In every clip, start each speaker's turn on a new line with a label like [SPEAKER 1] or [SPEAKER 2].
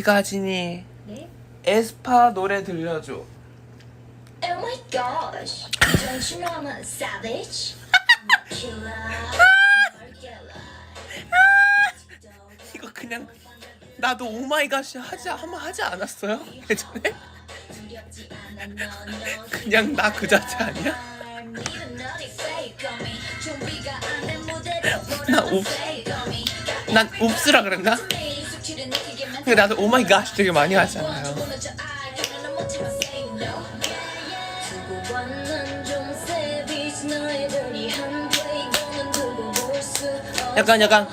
[SPEAKER 1] 기가진이
[SPEAKER 2] 네?
[SPEAKER 1] 에스파 노래 들려줘.
[SPEAKER 2] Oh my gosh. Don't you know I'm a savage? I'm a killer. I'm a killer.
[SPEAKER 1] 이거 그냥 나도 오마이갓이 하지 한번 하지 않았어요? 예전에? 그냥 나 그 자체 아니야? 나. 난 옵스라 그랬나?
[SPEAKER 2] 수치를 느끼게 만든
[SPEAKER 1] 근데 나도 오마이 갓 되게 많이 하잖아요. 약간 약간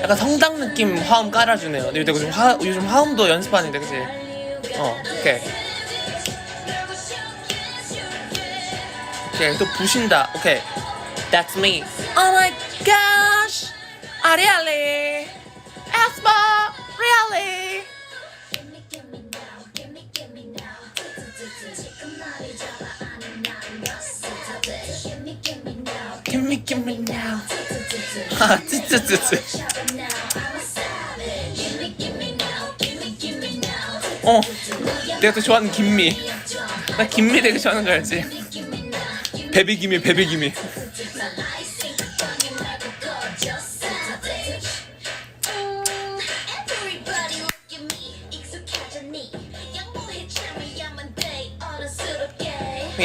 [SPEAKER 1] 약간 성당 느낌 화음 깔아주네요. 근데 요즘 화 요즘 화음도 연습하는데 그지? 어, 오케이. 오케이 또 부신다. 오케이. That's me. Oh my gosh. 아
[SPEAKER 2] gimme now, now,
[SPEAKER 1] Give me give me now. 아 쯔쯔쯔쯔. 어. 내가 또 좋아하는 김미. 나 김미 되게 좋아하는 거 알지?
[SPEAKER 2] Gimme, gimme now,
[SPEAKER 1] 베비 김미 베비 김미.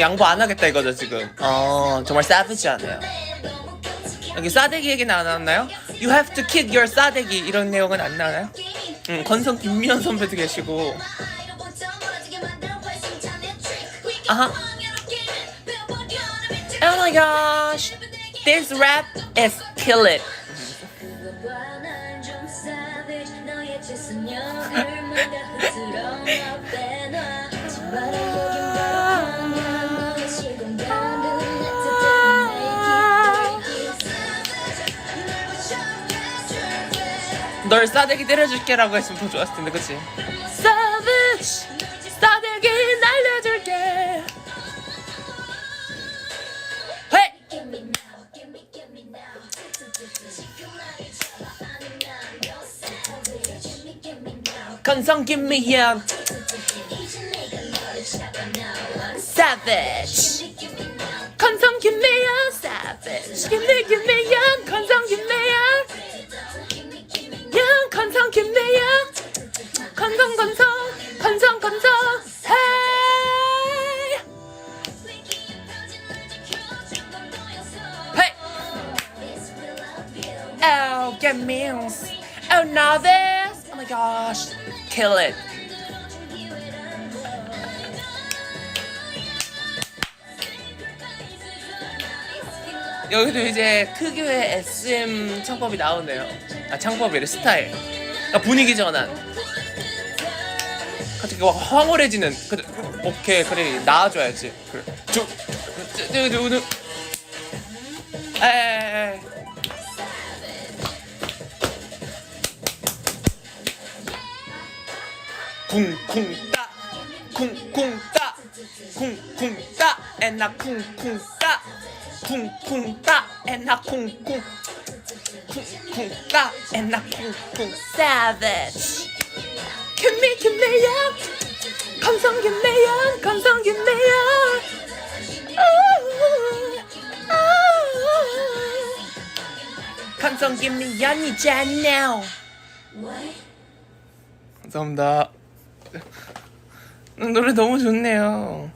[SPEAKER 2] 양보
[SPEAKER 1] 안 하겠다 이거죠 지금. 어 정말.
[SPEAKER 2] 너무 끔찍해
[SPEAKER 1] 여기 싸대기 얘기는 안 나왔나요? You have to kick your 싸대기 이런 내용은 안 나와요? 응, 건성 김미연 선배도 계시고 아하. Oh my gosh, this rap is kill it. 널 싸대기 때려줄게라고 했으면 더 좋았을 텐데, 그치? Savage, 싸대기 날려줄게. 헤이! 건성 김미연, savage. Oh, get meals. Oh, now this. Oh my gosh. Kill it. 여기도 이제 특유의 SM 창법이 나오네요. 아, 창법이래, 스타일. 아, 분위기 전환. 갑자기 막 황홀해지는. 그래, 오케이, 그래, 나와줘야지. 그래. 저, 저, 저, 저, 저. 에이. 쿵쿵 따 쿵쿵 따 쿵쿵 따 애나 쿵쿵 따 쿵쿵 따 애나 쿵쿵 쿵쿵 따 애나 쿵쿵. Savage. 김미 김미연 감성 김미연 감성 김미연 아, 아. 감성 김미연이잖아. 감사합니다 노래 너무 좋네요